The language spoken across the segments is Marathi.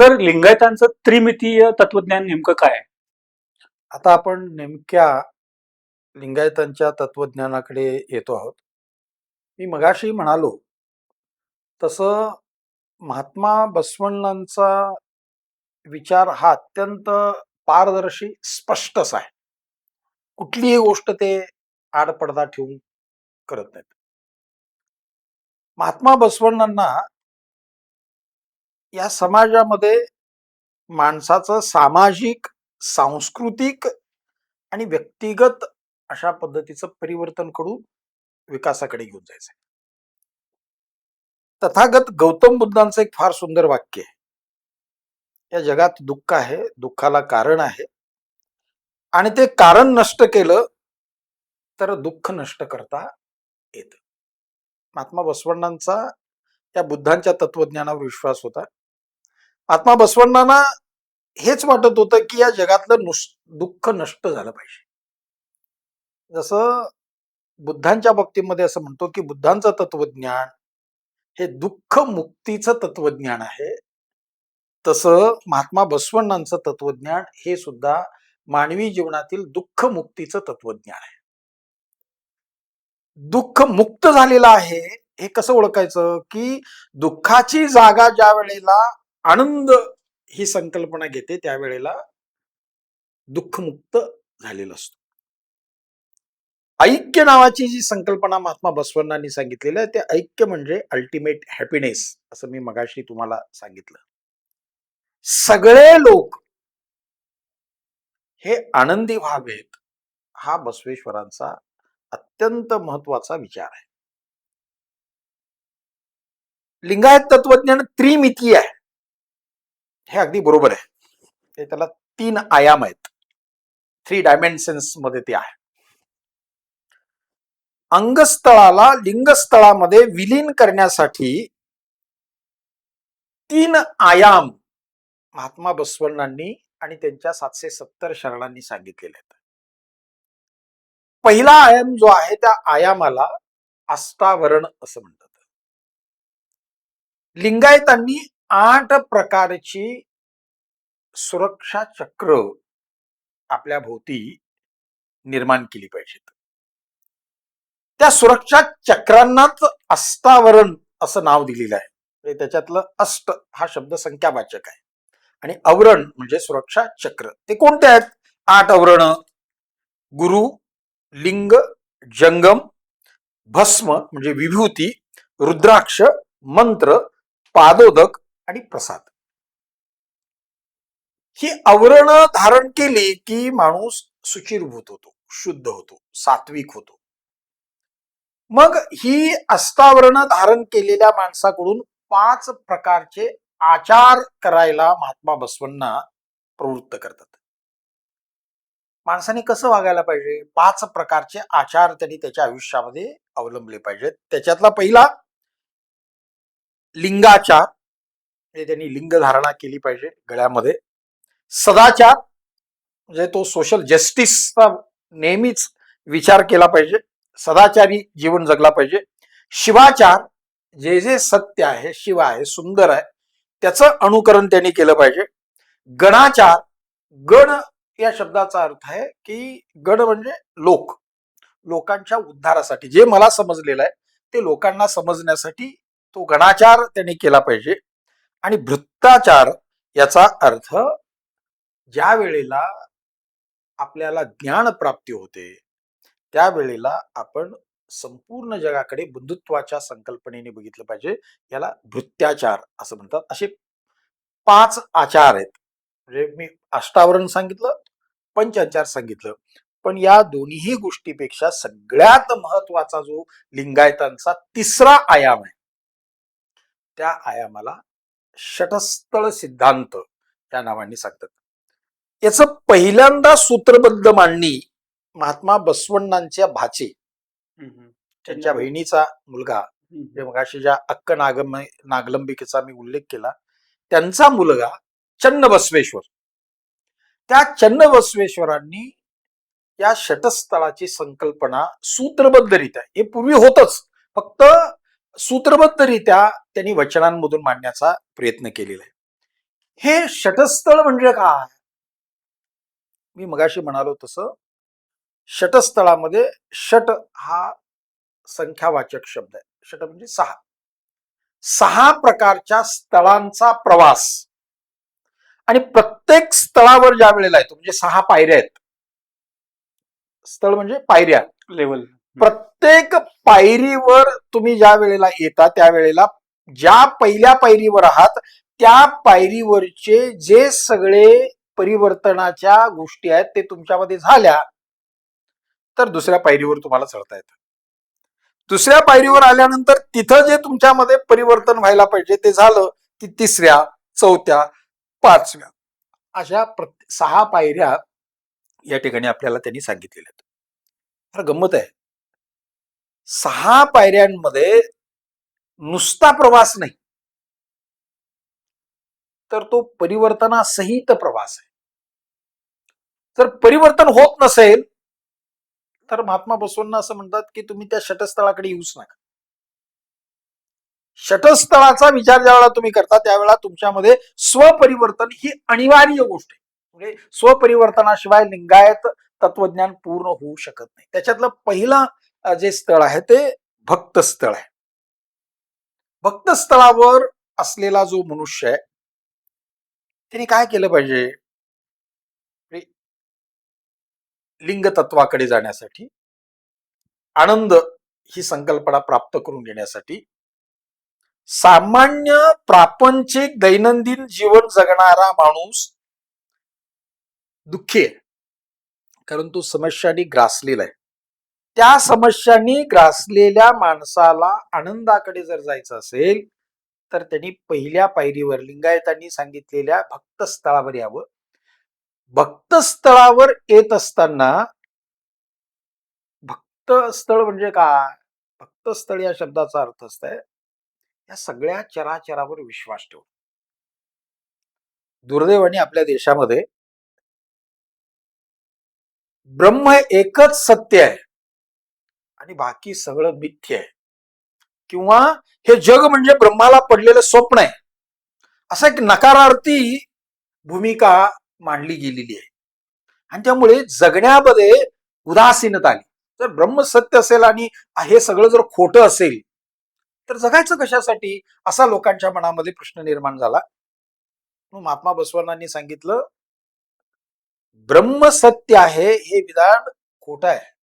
सर लिंगायतांचं त्रिमितीय तत्वज्ञान नेमकं काय आहे? आता आपण नेमक्या लिंगायतांच्या तत्वज्ञानाकडे येतो आहोत. मी मगाशी म्हणालो तसं महात्मा बसवण्णांचा विचार हा अत्यंत पारदर्शी स्पष्टच आहे. कुठलीही गोष्ट ते आडपडदा ठेवून करत नाहीत. महात्मा बसवण्णांना या समाजामध्ये माणसाचं सामाजिक सांस्कृतिक आणि व्यक्तिगत अशा पद्धतीचं परिवर्तन करून विकासाकडे घेऊन जायचं तथागत गौतम बुद्धांचं एक फार सुंदर वाक्य आहे. या जगात दुःख आहे दुःखाला कारण आहे. आणि ते कारण नष्ट केलं तर दुःख नष्ट करता येत. महात्मा बसवण्णांचा त्या बुद्धांच्या तत्वज्ञानावर विश्वास होता. आत्मा बसवण्णांना हेच वाटत होतं की या जगातलं नुस दुःख नष्ट झालं पाहिजे. जसं बुद्धांच्या बाबतीमध्ये असं म्हणतो की बुद्धांचं तत्वज्ञान हे दुःख मुक्तीचं तत्वज्ञान आहे. तसं महात्मा बसवण्णांचं तत्वज्ञान हे सुद्धा मानवी जीवनातील दुःख मुक्तीचं तत्वज्ञान आहे. दुःख मुक्त झालेलं आहे हे कसं ओळखायचं? की दुःखाची जागा ज्या वेळेला आनंद ही संकल्पना घेते त्यावेळेला दुःखमुक्त झालेलं असतो. ऐक्य नावाची जी संकल्पना महात्मा बसवण्णांनी सांगितलेली आहे ते ऐक्य म्हणजे अल्टिमेट हॅपीनेस असं मी मगाशी तुम्हाला सांगितलं. सगळे लोक हे आनंदी व्हावेत हा बसवेश्वरांचा अत्यंत महत्त्वाचा विचार आहे. लिंगायत तत्वज्ञान त्रिमितीय आहे. हे अगदी बरोबर आहे. ते त्याला तीन आयाम आहेत. थ्री डायमेन्शन्समध्ये ते आहे. अंगस्थळाला लिंगस्थळामध्ये विलीन करण्यासाठी तीन आयाम महात्मा बसवण्णांनी आणि त्यांच्या सातशे सत्तर शरणांनी सांगितलेले आहेत. पहिला आयाम जो आहे त्या आयामाला आस्थावरण असं म्हणतात. लिंगायतांनी आठ प्रकारची सुरक्षा चक्र आपल्या भोवती निर्माण केली पाहिजेत. त्या सुरक्षा चक्रांनाच अस्तावरण असं नाव दिलेलं आहे. म्हणजे त्याच्यातलं अष्ट हा शब्द संख्यावाचक आहे. आणि आवरण म्हणजे सुरक्षा चक्र. ते कोणते आहेत? आठ आवरण गुरु लिंग जंगम भस्म म्हणजे विभूती रुद्राक्ष मंत्र पादोदक आणि प्रसाद. ही आवरण धारण केली की माणूस सुचिरभूत होतो शुद्ध होतो सात्विक होतो. मग ही अस्तावरण धारण केलेल्या माणसाकडून पाच प्रकारचे आचार करायला महात्मा बसवांना प्रवृत्त करतात. माणसाने कसं वागायला पाहिजे? पाच प्रकारचे आचार त्यांनी त्याच्या आयुष्यामध्ये अवलंबले पाहिजेत. त्याच्यातला पहिला लिंगाचार. म्हणजे त्यांनी लिंग धारणा केली पाहिजे गळ्यामध्ये. सदाचार म्हणजे तो सोशल जस्टिसचा नेहमीच विचार केला पाहिजे. सदाचारी जीवन जगला पाहिजे. शिवाचार जे जे सत्य आहे शिव आहे सुंदर आहे त्याचं अनुकरण त्यांनी केलं पाहिजे. गणाचार गण या शब्दाचा अर्थ आहे की गण म्हणजे लोक. लोकांच्या उद्धारासाठी जे मला समजलेलं आहे ते लोकांना समजण्यासाठी तो गणाचार त्यांनी केला पाहिजे. आणि भृत्ताचार याचा अर्थ ज्या वेळेला आपल्याला ज्ञान प्राप्ती होते त्यावेळेला आपण संपूर्ण जगाकडे बंधुत्वाच्या संकल्पनेने बघितलं पाहिजे. याला भृत्याचार असं म्हणतात. असे पाच आचार आहेत. म्हणजे मी अष्टावरण सांगितलं पंचाचार सांगितलं. पण या दोन्ही गोष्टीपेक्षा सगळ्यात महत्त्वाचा जो लिंगायतांचा तिसरा आयाम आहे त्या आयामाला षटस्थळ सिद्धांत या नावाने सांगतात. याचं पहिल्यांदा सूत्रबद्ध मांडणी महात्मा बसवण्णांच्या भाचे त्यांच्या बहिणीचा मुलगा ज्या अक्क नागम नागलंबिकेचा मी उल्लेख केला त्यांचा मुलगा चन्न बसवेश्वर त्या चन्न बसवेश्वरांनी या षटस्थळाची संकल्पना सूत्रबद्धरित्या हे पूर्वी होतच फक्त सूत्रबद्धरित्या त्यांनी वचनांमधून मांडण्याचा प्रयत्न केलेला आहे. हे षटस्थळ म्हणजे काय? मी मगाशी म्हणालो तसं षटस्थळामध्ये षट हा संख्यावाचक शब्द आहे. षट म्हणजे सहा. सहा प्रकारच्या स्थळांचा प्रवास. आणि प्रत्येक स्थळावर ज्या वेळेला येतो म्हणजे सहा पायऱ्या आहेत. स्थळ म्हणजे पायऱ्या. लेवल प्रत्येक पायरीवर तुम्ही ज्या वेळेला येता त्या वेळेला ज्या पहिल्या पायरीवर आहात त्या पायरीवरचे जे सगळे परिवर्तनाच्या गोष्टी आहेत ते तुमच्यामध्ये झाल्या तर दुसऱ्या पायरीवर तुम्हाला चढता येतं. दुसऱ्या पायरीवर आल्यानंतर तिथं जे तुमच्यामध्ये परिवर्तन व्हायला पाहिजे ते झालं की तिसऱ्या चौथ्या पाचव्या अशा प्रत- सहा पायऱ्या या ठिकाणी आपल्याला त्यांनी सांगितलेल्या आहेत. फार गंमत आहे. सहा पायऱ्यांमध्ये नुसता प्रवास नाही. तर तो परिवर्तनासहित प्रवास आहे. जर परिवर्तन होत नसेल तर महात्मा बसवांना असं म्हणतात की तुम्ही त्या षटस्थळाकडे येऊच नका. षटस्थळाचा विचार ज्यावेळेला तुम्ही करता त्यावेळेला तुमच्यामध्ये स्वपरिवर्तन ही अनिवार्य गोष्ट आहे. म्हणजे स्वपरिवर्तनाशिवाय लिंगायत तत्वज्ञान पूर्ण होऊ शकत नाही. त्याच्यातलं पहिलं जे स्थळ आहे ते भक्त स्थळ आहे. भक्त स्थळावर असलेला जो मनुष्य आहे त्यांनी काय केलं पाहिजे? लिंग तत्वाकडे जाण्यासाठी आनंद ही संकल्पना प्राप्त करून घेण्यासाठी सामान्य प्रापंचिक दैनंदिन जीवन जगणारा माणूस दुःखी आहे. कारण तो समस्यांनी ग्रासलेला आहे. त्या समस्यांनी ग्रासलेल्या माणसाला आनंदाकडे जर जायचं असेल तर त्यांनी पहिल्या पायरीवर लिंगायतांनी सांगितलेल्या भक्तस्थळावर यावं. भक्तस्थळावर येत असताना भक्तस्थळ म्हणजे काय? भक्तस्थळ या शब्दाचा अर्थ असत या सगळ्या चराचरावर विश्वास ठेव. दुर्दैवाने आपल्या देशामध्ये ब्रह्म एकच सत्य आहे आणि बाकी सगळं मिथ्य आहे. किंवा हे जग म्हणजे ब्रह्माला पडलेलं स्वप्न आहे. असं एक नकारार्थी भूमिका मांडली गेलेली आहे. आणि त्यामुळे जगण्यामध्ये उदासीनता आली. जर ब्रह्म सत्य असेल आणि हे सगळं जर खोटं असेल तर जगायचं कशासाठी? असा लोकांच्या मनामध्ये प्रश्न निर्माण झाला. महात्मा बसवण्णांनी सांगितलं ब्रह्म सत्य आहे हे विधान खोटं आहे.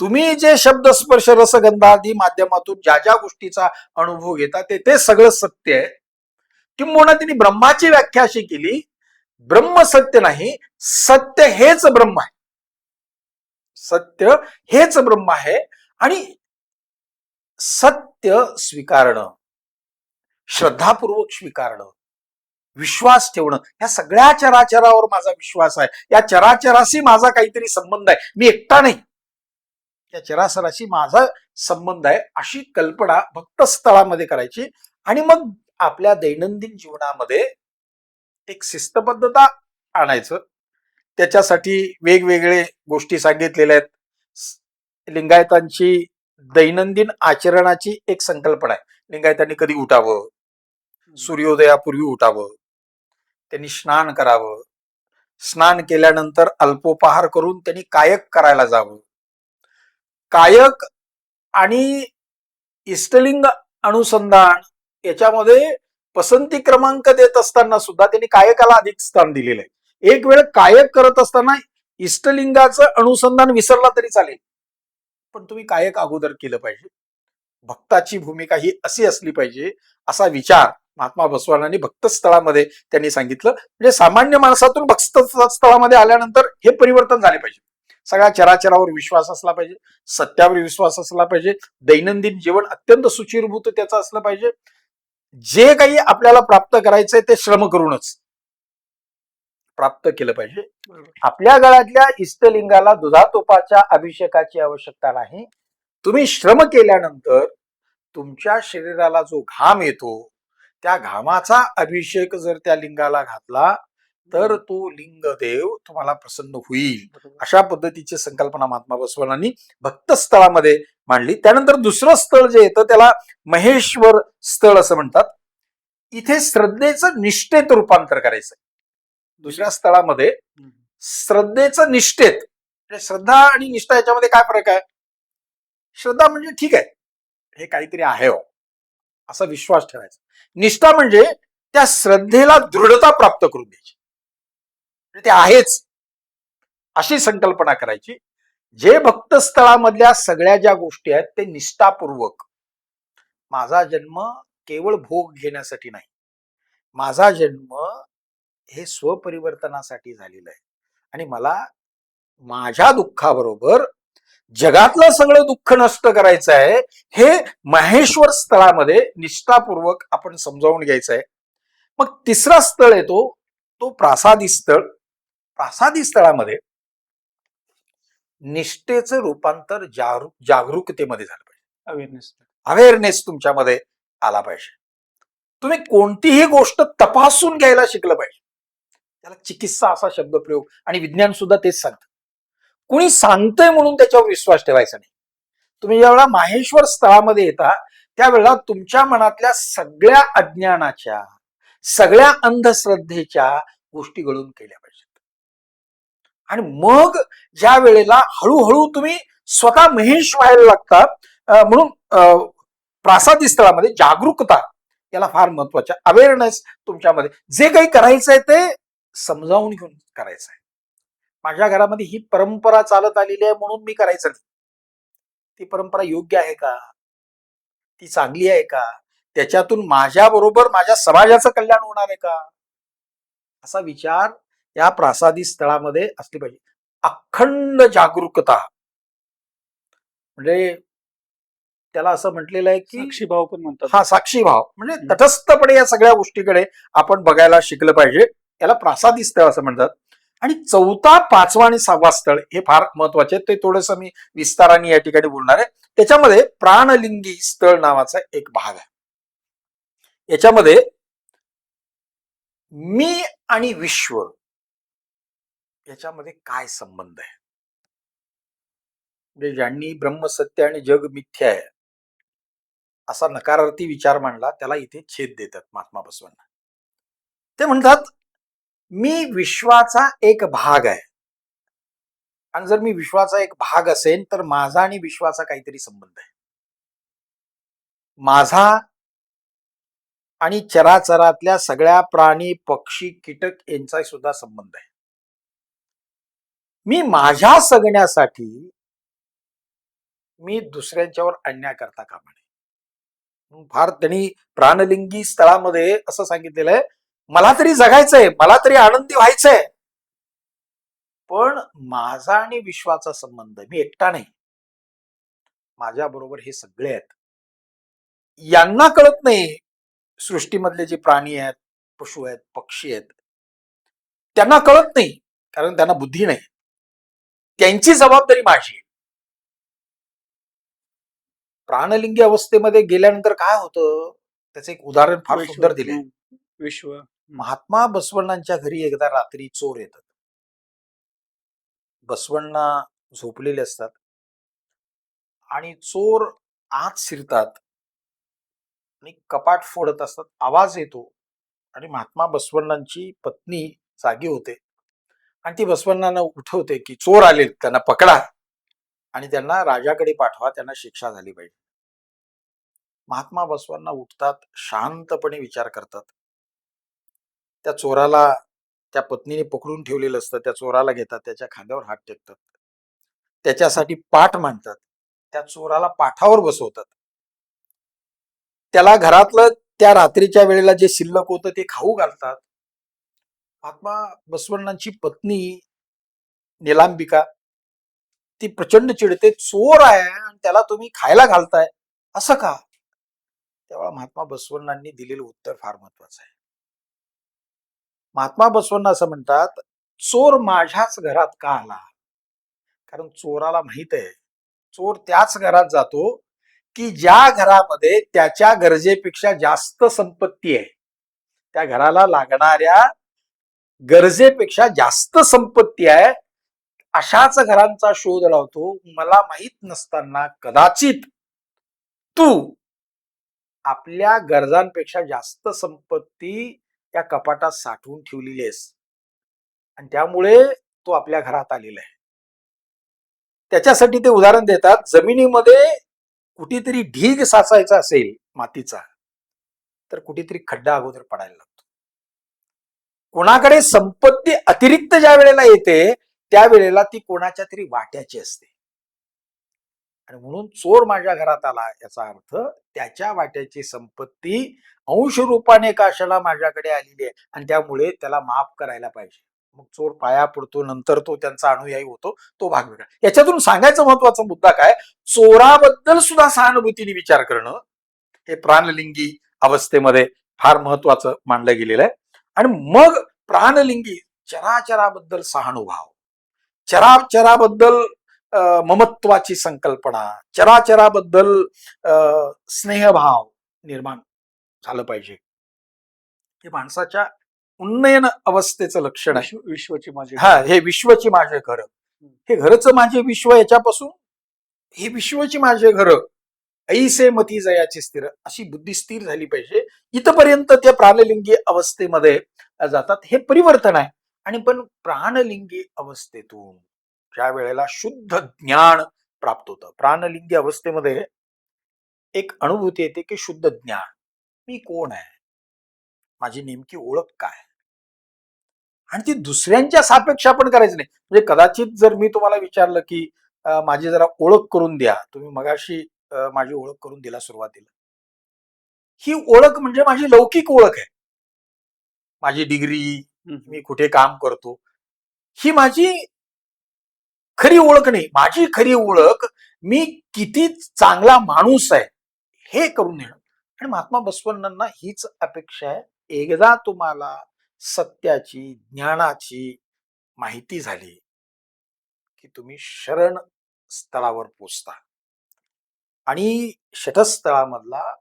तुम्ही जे शब्द स्पर्श रसगंधादी माध्यमातून ज्या ज्या गोष्टीचा अनुभव घेता ते ते सगळं सत्य आहे. किंबहुना तिने ब्रह्माची व्याख्या अशी केली ब्रह्म सत्य नाही सत्य हेच ब्रह्म आहे. सत्य हेच ब्रह्म आहे आणि सत्य स्वीकारणं श्रद्धापूर्वक स्वीकारणं विश्वास ठेवणं या सगळ्या चराचरावर माझा विश्वास आहे. या चराचराशी माझा काहीतरी संबंध आहे. मी एकटा नाही. या चराचराशी माझा संबंध आहे अशी कल्पना भक्तस्थळामध्ये करायची. आणि मग आपल्या दैनंदिन जीवनामध्ये एक शिस्तबद्धता आणायचं. त्याच्यासाठी वेगवेगळे गोष्टी सांगितलेल्या आहेत. लिंगायतांची दैनंदिन आचरणाची एक संकल्पना आहे. लिंगायतांनी कधी उठावं? सूर्योदयापूर्वी उठावं? त्यांनी स्नान करावं? स्नान केल्यानंतर अल्पोपहार करून त्यांनी कायक करायला जावं? कायक आणि इष्टलिंग अनुसंधान याच्यामध्ये पसंती क्रमांक देत असताना सुद्धा त्यांनी कायकाला अधिक स्थान दिलेलं आहे. एक वेळ कायक करत असताना इष्टलिंगाचं अनुसंधान विसरला तरी चालेल. पण तुम्ही कायक अगोदर केलं पाहिजे. भक्ताची भूमिका ही अशी असली पाहिजे असा विचार महात्मा बसवानांनी भक्तस्थळामध्ये त्यांनी सांगितलं. म्हणजे सामान्य माणसातून भक्त स्थळामध्ये आल्यानंतर हे परिवर्तन झाले पाहिजे. सगळ्या चराचरावर विश्वास असला पाहिजे सत्यावर विश्वास असला पाहिजे दैनंदिन जीवन अत्यंत सुचिरभूत त्याचं असलं पाहिजे. जे काही आपल्याला प्राप्त करायचंय ते श्रम करूनच प्राप्त केलं पाहिजे. आपल्या गळ्यातल्या इष्टलिंगाला दुधातोपाच्या अभिषेकाची आवश्यकता नाही. तुम्ही श्रम केल्यानंतर तुमच्या शरीराला जो घाम येतो त्या घामाचा अभिषेक जर त्या लिंगाला घातला तर तो लिंगदेव तुम्हाला प्रसन्न होईल. अशा पद्धतीची संकल्पना महात्मा बसवनांनी भक्तस्थळामध्ये मांडली. त्यानंतर दुसरं स्थळ जे येतं त्याला महेश्वर स्थळ असं म्हणतात. इथे श्रद्धेचं निष्ठेत रूपांतर करायचंय. दुसऱ्या स्थळामध्ये श्रद्धेचं निष्ठेत म्हणजे श्रद्धा आणि निष्ठा याच्यामध्ये काय फरक आहे? श्रद्धा म्हणजे ठीक आहे. हे काहीतरी आहे हो. असा विश्वास ठेवायचा. निष्ठा म्हणजे त्या श्रद्धेला दृढता प्राप्त करून द्यायची ते आहेच. अशी संकल्पना करायची. जे भक्त स्थळामधल्या सगळ्या ज्या गोष्टी आहेत ते निष्ठापूर्वक. माझा जन्म केवळ भोग घेण्यासाठी नाही. माझा जन्म हे स्वपरिवर्तनासाठी झालेलं आहे. आणि मला माझ्या दुःखाबरोबर जगातलं सगळं दुःख नष्ट करायचं आहे हे महेश्वर स्थळामध्ये निष्ठापूर्वक आपण समजावून घ्यायचं आहे. मग तिसरा स्थळ येतो तो प्रासादी स्थळ. प्रासादी स्थळामध्ये निष्ठेचं रूपांतर जागरू जागरूकतेमध्ये झालं पाहिजे. अवेअरनेस अवेअरनेस तुमच्यामध्ये आला पाहिजे. तुम्ही कोणतीही गोष्ट तपासून घ्यायला शिकलं पाहिजे. त्याला चिकित्सा असा शब्दप्रयोग आणि विज्ञान सुद्धा तेच सांगतं. कुणी सांगतंय म्हणून त्याच्यावर विश्वास ठेवायचा नाही. तुम्ही ज्यावेळेला माहेश्वर स्थळामध्ये येता त्यावेळेला तुमच्या मनातल्या सगळ्या अज्ञानाच्या सगळ्या अंधश्रद्धेच्या गोष्टी गळून केल्या आणि मग ज्या वेळेला हळूहळू तुम्ही स्वतः महेश व्हायला लागता म्हणून प्रासादी स्थळामध्ये जागरूकता याला फार महत्त्वाच्या अवेअरनेस तुमच्यामध्ये. जे काही करायचंय ते समजावून घेऊन करायचं आहे. माझ्या घरामध्ये ही परंपरा चालत आलेली आहे म्हणून मी करायचं नाही. ती परंपरा योग्य आहे का? ती चांगली आहे का? त्याच्यातून माझ्या बरोबर माझ्या समाजाचं कल्याण होणार आहे का? असा विचार या प्रासादी स्थळामध्ये असली पाहिजे. अखंड जागरूकता. म्हणजे त्याला असं म्हटलेलं आहे की साक्षी भाव पण म्हणतात. हा साक्षी भाव. म्हणजे. तटस्थपणे या सगळ्या गोष्टीकडे आपण बघायला शिकलं पाहिजे. याला प्रासादी स्थळ असं म्हणतात. आणि चौथा पाचवा आणि सहावा स्थळ हे फार महत्त्वाचे. ते थोडस मी विस्ताराने या ठिकाणी बोलणार आहे. त्याच्यामध्ये प्राणलिंगी स्थळ नावाचा एक भाग आहे. याच्यामध्ये मी आणि विश्व याच्यामध्ये काय संबंध आहे? म्हणजे ज्यांनी ब्रह्मसत्य आणि जग मिथ्या आहे असा नकारार्थी विचार मांडला त्याला इथे छेद देतात महात्मा बसवांना. ते म्हणतात मी विश्वाचा एक भाग आहे. आणि जर मी विश्वाचा एक भाग असेल तर माझा आणि विश्वाचा काहीतरी संबंध आहे. माझा आणि चराचरातल्या सगळ्या प्राणी पक्षी कीटक यांचा सुद्धा संबंध आहे. मी माझ्या सगण्यासाठी मी दुसऱ्यांच्यावर अन्याय करता का म्हणे फार त्यांनी प्राणलिंगी स्थळामध्ये असं सांगितलेलं आहे मला तरी जगायचंय मला तरी आनंदी व्हायचंय. पण माझा आणि विश्वाचा संबंध मी एकटा नाही. माझ्या बरोबर हे सगळे आहेत. यांना कळत नाही सृष्टीमधले जे प्राणी आहेत पशु आहेत पक्षी आहेत त्यांना कळत नाही कारण त्यांना बुद्धी नाही. त्यांची जबाबदारी माझी प्राणलिंगी अवस्थेमध्ये गेल्यानंतर काय होतं? त्याचं एक उदाहरण फार सुंदर दिले. विश्व. महात्मा बसवण्णांच्या घरी एकदा रात्री चोर येतात. बसवण्णा झोपलेले असतात. आणि चोर आत शिरतात. आणि कपाट फोडत असतात. आवाज येतो. आणि महात्मा बसवण्णांची पत्नी जागी होते. आणि ती बसवण्णांना उठवते की चोर आले त्यांना पकडा. आणि त्यांना राजाकडे पाठवा त्यांना शिक्षा झाली पाहिजे. महात्मा बसवांना उठतात शांतपणे विचार करतात. त्या चोराला त्या पत्नीने पकडून ठेवलेलं असतं त्या चोराला घेतात त्याच्या खांद्यावर हात टेकतात. त्याच्यासाठी पाठ मांडतात. त्या चोराला पाठावर बसवतात. त्याला घरातलं त्या रात्रीच्या वेळेला जे शिल्लक होतं ते खाऊ घालतात. महात्मा बसवण्णांची पत्नी निलांबिका ती प्रचंड चिडते चोर आहे आणि त्याला तुम्ही खायला घालताय. असं का? तेव्हा महात्मा बसवण्णांनी दिलेलं उत्तर फार महत्वाचं आहे. महात्मा बसवण्णा असं म्हणतात चोर माझ्याच घरात का आला? कारण चोराला माहीत आहे चोर त्याच घरात जातो की ज्या घरामध्ये त्याच्या गरजेपेक्षा जास्त संपत्ती आहे. त्या घराला लागणाऱ्या गरजेपेक्षा जास्त संपत्ती आहे अशाच घरांचा शोध लावतो. मला माहीत नसताना कदाचित तू आपल्या गरजांपेक्षा जास्त संपत्ती त्या कपाटात साठवून ठेवलेली आहेस. आणि त्यामुळे तो आपल्या घरात आलेला आहे. त्याच्यासाठी ते उदाहरण देतात जमिनीमध्ये कुठेतरी ढीग साचायचा असेल मातीचा तर कुठेतरी खड्डा अगोदर पडायला लागतो. कोणाकडे संपत्ती अतिरिक्त ज्या वेळेला येते त्यावेळेला ती कोणाच्या तरी वाट्याची असते. आणि म्हणून चोर माझ्या घरात आला याचा अर्थ त्याच्या वाट्याची संपत्ती अंश रूपाने काशाला माझ्याकडे आलेली आहे आणि त्यामुळे त्याला माफ करायला पाहिजे. मग चोर पाया पडतो नंतर तो त्यांचा अनुयायी होतो तो भाग वेगळा. याच्यातून सांगायचा महत्त्वाचा मुद्दा काय? चोराबद्दल सुद्धा सहानुभूतीने विचार करणं हे प्राणलिंगी अवस्थेमध्ये फार महत्वाचं मानलं गेलेलं आहे. आणि मग प्राणलिंगी चराचराबद्दल सहानुभाव. चराचराबद्दल ममत्वाची संकल्पना चराचराबद्दल अं, स्नेहभाव निर्माण झालं पाहिजे. हे माणसाच्या उन्नयन अवस्थेचं लक्षण आहे. विश्व- विश्वाची माझी हा हे विश्वची माझे घर. हे घरचं माझे विश्व याच्यापासून हे विश्वची माझे घर. ऐसे मती जयाची स्थिर अशी बुद्धी स्थिर झाली पाहिजे. इथपर्यंत त्या प्राणलिंगी अवस्थेमध्ये जातात. हे परिवर्तन आहे. आणि पण प्राणलिंगी अवस्थेतून ज्या वेळेला शुद्ध ज्ञान प्राप्त होतं. प्राणलिंगी अवस्थेमध्ये एक अनुभूती येते की शुद्ध ज्ञान. मी कोण आहे? माझी नेमकी ओळख काय? आणि ती दुसऱ्यांच्या सापेक्ष आपण करायचं नाही. म्हणजे कदाचित जर मी तुम्हाला विचारलं की माझी जरा ओळख करून द्या. तुम्ही मगाशी माझी ओळख करून दिला सुरुवातीला. ही ओळख म्हणजे माझी लौकिक ओळख आहे. माझी डिग्री. मी कुठे काम करतो ही माझी खरी ओळख नाही. माझी खरी ओळख मी किती चांगला माणूस आहे हे करून देणं. आणि महात्मा बसवण्णांना हीच अपेक्षा आहे. एकदा तुम्हाला सत्याची ज्ञानाची माहिती झाली की तुम्ही शरण स्थळावर पोचता. आणि शटस्थळामधला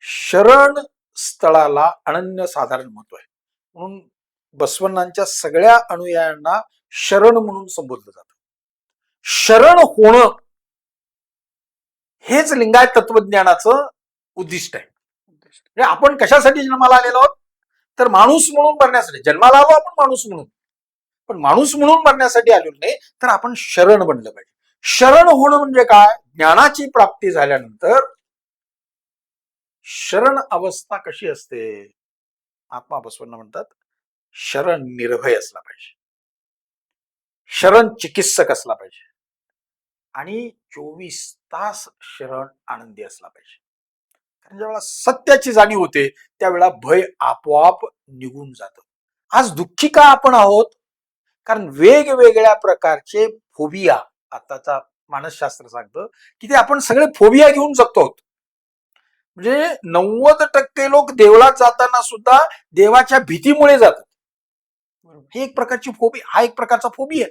शरण स्थळाला अनन्य साधारण महत्त्व आहे. म्हणून बसवण्णांच्या सगळ्या अनुयायांना शरण म्हणून संबोधलं जातं. शरण होणं हेच लिंगायत तत्वज्ञानाचं उद्दिष्ट आहे. म्हणजे आपण कशासाठी जन्माला आलेलो आहोत? तर माणूस म्हणून मरण्यासाठी. जन्माला आलो आपण माणूस म्हणून. पण माणूस म्हणून मरण्यासाठी आलेलो नाही तर आपण शरण बनलं पाहिजे. शरण होणं म्हणजे काय? ज्ञानाची प्राप्ती झाल्यानंतर शरण अवस्था कशी असते? आत्मा बसवण्ण म्हणतात. शरण निर्भय असला पाहिजे. शरण चिकित्सक असला पाहिजे. आणि चोवीस तास शरण आनंदी असला पाहिजे. कारण ज्यावेळेला सत्याची जाणीव होते त्यावेळेला भय आपोआप निघून जातं. आज दुःखी का आपण आहोत? कारण वेगवेगळ्या प्रकारचे फोबिया आताचा मानसशास्त्र सांगतं की ते आपण सगळे फोबिया घेऊन जगतो. आहोत म्हणजे नव्वद टक्के लोक देवळात जाताना सुद्धा देवाच्या भीतीमुळे जातात. ही एक प्रकारची फोबी हा एक प्रकारचा फोबी आहे.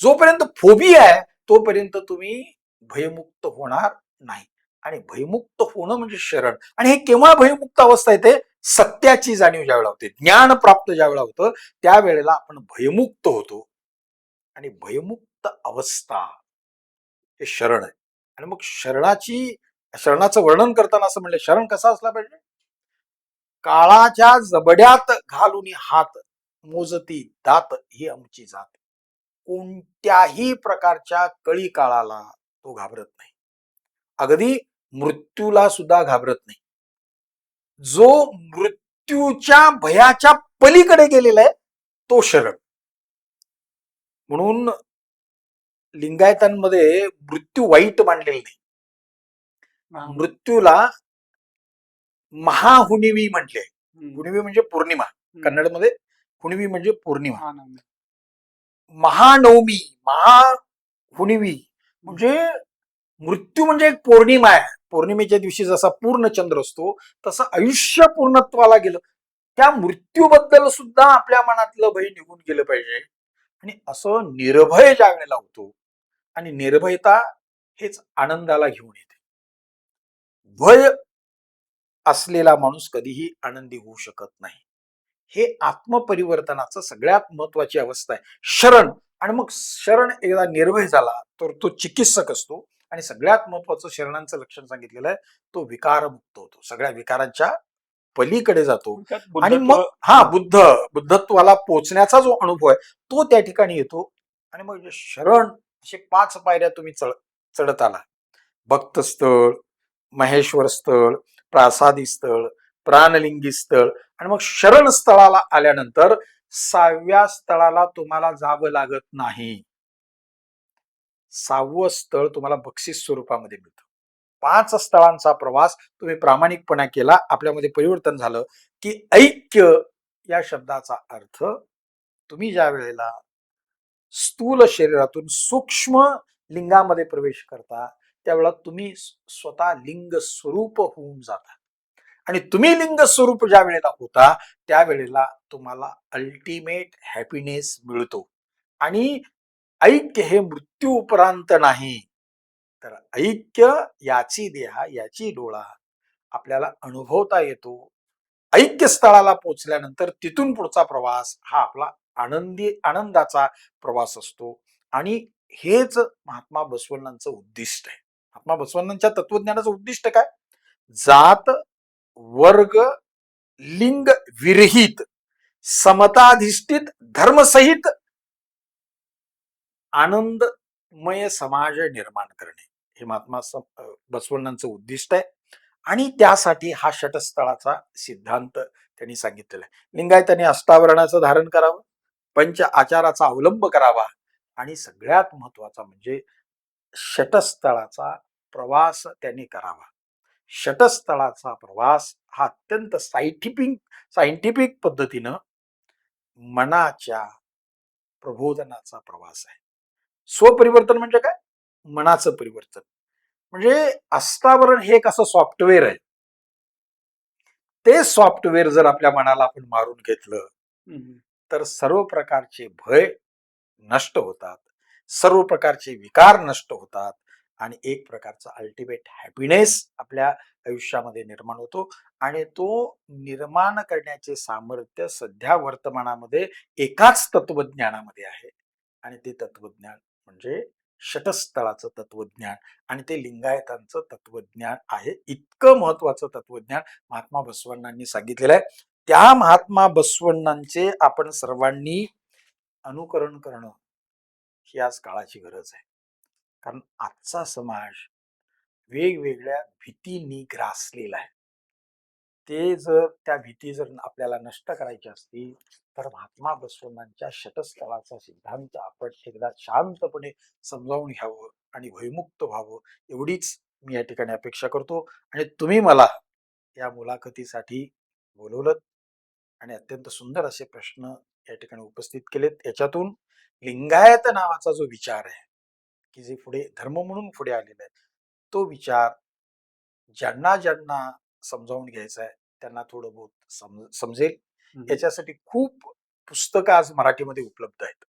जोपर्यंत फोबी आहे तोपर्यंत तुम्ही भयमुक्त होणार नाही. आणि भयमुक्त होणं म्हणजे शरण. आणि हे केव्हा भयमुक्त अवस्था येते सत्याची जाणीव ज्यावेळेला होते ज्ञान प्राप्त ज्यावेळेला होतं त्यावेळेला आपण भयमुक्त होतो. आणि भयमुक्त अवस्था हे शरण आहे. आणि मग शरणाची शरणाचं वर्णन करताना असं म्हणलं शरण कसा असला पाहिजे? काळाच्या जबड्यात घालून हात मोजती दात ही आमची जात. कोणत्याही प्रकारच्या कळी काळाला तो घाबरत नाही. अगदी मृत्यूला सुद्धा घाबरत नाही. जो मृत्यूच्या भयाच्या पलीकडे गेलेला आहे तो शरण. म्हणून लिंगायतांमध्ये मृत्यू वाईट मानलेला नाही. मृत्यूला महाहुनिवी म्हटले. हुनिवी म्हणजे पौर्णिमा. कन्नडमध्ये हुनिवी म्हणजे पौर्णिमा. महानवमी महाहुनिवी म्हणजे मृत्यू म्हणजे एक पौर्णिमा आहे. पौर्णिमेच्या दिवशी जसा पूर्ण चंद्र असतो तसं आयुष्य पूर्णत्वाला गेलं. त्या मृत्यूबद्दल सुद्धा आपल्या मनातलं भय निघून गेलं पाहिजे. आणि असं निर्भय वेळेला होतो आणि निर्भयता हेच आनंदाला घेऊन येते. भय असलेला माणूस कधीही आनंदी होऊ शकत नाही. हे आत्मपरिवर्तनाचं सगळ्यात महत्वाची अवस्था आहे. शरण आणि मग शरण एकदा निर्भय झाला तर तो चिकित्सक असतो आणि सगळ्यात महत्वाचं शरणांचं लक्षण सांगितलेलं आहे तो विकारमुक्त होतो. सगळ्या विकारांच्या पलीकडे जातो आणि मग हा बुद्ध बुद्धत्वाला पोचण्याचा जो अनुभव आहे तो त्या ठिकाणी येतो आणि मग शरण असे पाच पायऱ्या तुम्ही चढ चढत आला. भक्त स्थळ महेश्वर स्थळ प्रासादी स्थळ प्राणलिंगी स्थळ आणि मग शरण स्थळाला आल्यानंतर सहाव्या स्थळाला तुम्हाला जावं लागत नाही. सहावं स्थळ तुम्हाला बक्षीस स्वरूपामध्ये मिळतं. पाच स्थळांचा प्रवास तुम्ही प्रामाणिकपणा केला आपल्यामध्ये परिवर्तन झालं की ऐक्य या शब्दाचा अर्थ तुम्ही ज्या वेळेला स्थूल शरीरातून सूक्ष्म लिंगामध्ये प्रवेश करता त्यावेळा तुम्ही स्वतः लिंग स्वरूप होऊन जाता. आणि तुम्ही लिंग स्वरूप ज्या वेळेला होता त्यावेळेला तुम्हाला अल्टिमेट हॅपीनेस मिळतो. आणि ऐक्य हे मृत्यू उपरांत नाही. तर ऐक्य याची देहा याची डोळा आपल्याला अनुभवता येतो. ऐक्य स्थळाला पोचल्यानंतर तिथून पुढचा प्रवास हा आपला आनंदी आनंदाचा प्रवास असतो. आणि हेच महात्मा बसवण्णांचं उद्दिष्ट आहे. महात्मा बसवण्णांच्या तत्वज्ञानाचं उद्दिष्ट काय? जात वर्ग लिंग विरहित समताधिष्ठित धर्मसहित आनंदमय समाज निर्माण करणे. हे महात्मा बसवण्णांचं उद्दिष्ट आहे. आणि त्यासाठी हा षटस्थळाचा सिद्धांत त्यांनी सांगितलेला आहे. लिंगायतांनी अष्टावरणाचं धारण करावं. पंच आचाराचा अवलंब करावा. आणि सगळ्यात महत्त्वाचा म्हणजे षटस्थळाचा प्रवास त्याने करावा. षटस्थळाचा प्रवास हा अत्यंत सायंटिफिक सायंटिफिक पद्धतीनं मनाच्या प्रबोधनाचा प्रवास आहे. स्वपरिवर्तन म्हणजे काय? मनाचं परिवर्तन. म्हणजे अस्तावरण हे एक असं सॉफ्टवेअर आहे. ते सॉफ्टवेअर जर आपल्या मनाला आपण मारून घेतलं हम्म. तर सर्व प्रकारचे भय नष्ट होतात. सर्व प्रकारचे विकार नष्ट होतात आणि एक प्रकारचा अल्टिमेट हॅपीनेस आपल्या आयुष्यामध्ये निर्माण होतो आणि तो निर्माण करण्याचे सामर्थ्य सध्या वर्तमानामध्ये एकाच तत्वज्ञानामध्ये आहे. आणि ते तत्वज्ञान म्हणजे षटस्थळाचं तत्वज्ञान आणि ते लिंगायतांचं तत्वज्ञान आहे. इतकं महत्वाचं तत्वज्ञान महात्मा बसवण्णांनी सांगितलेलं आहे. त्या महात्मा बसवण्णांचे आपण सर्वांनी अनुकरण करणं ही आज काळाची गरज आहे. कारण आजचा समाज वेगवेगळ्या भीतींनी ग्रासलेला आहे. ते जर त्या भीती जर आपल्याला नष्ट करायची असतील तर महात्मा बसवण्णांच्या षटस्थळाचा सिद्धांत आपण एकदा शांतपणे समजावून घ्यावं आणि भयमुक्त व्हावं एवढीच मी या ठिकाणी अपेक्षा करतो. आणि तुम्ही मला या मुलाखतीसाठी बोलवलं आणि अत्यंत सुंदर असे प्रश्न या ठिकाणी उपस्थित केलेत. याच्यातून लिंगायत नावाचा जो विचार आहे की जे पुढे धर्म म्हणून पुढे आलेला आहे तो विचार ज्यांना ज्यांना समजावून घ्यायचा आहे त्यांना थोडं बहुत सम समजेल. याच्यासाठी खूप पुस्तकं आज मराठीमध्ये उपलब्ध आहेत.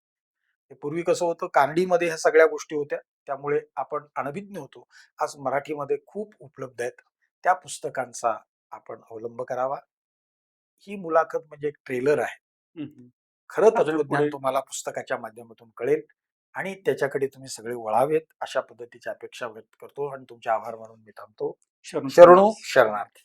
हे पूर्वी कसं होतं कानडीमध्ये ह्या सगळ्या गोष्टी होत्या त्यामुळे आपण अनभिज्ञ होतो. आज मराठीमध्ये खूप उपलब्ध आहेत. त्या पुस्तकांचा आपण अवलंब करावा. ही मुलाखत म्हणजे एक ट्रेलर आहे. खरं तत्वज्ञान तुम्हाला पुस्तकाच्या माध्यमातून कळेल आणि त्याच्याकडे तुम्ही सगळे वळावेत. अशा पद्धतीची अपेक्षा व्यक्त करतो आणि तुमचे आभार मानून मी थांबतो. शरणू शरणार्थी.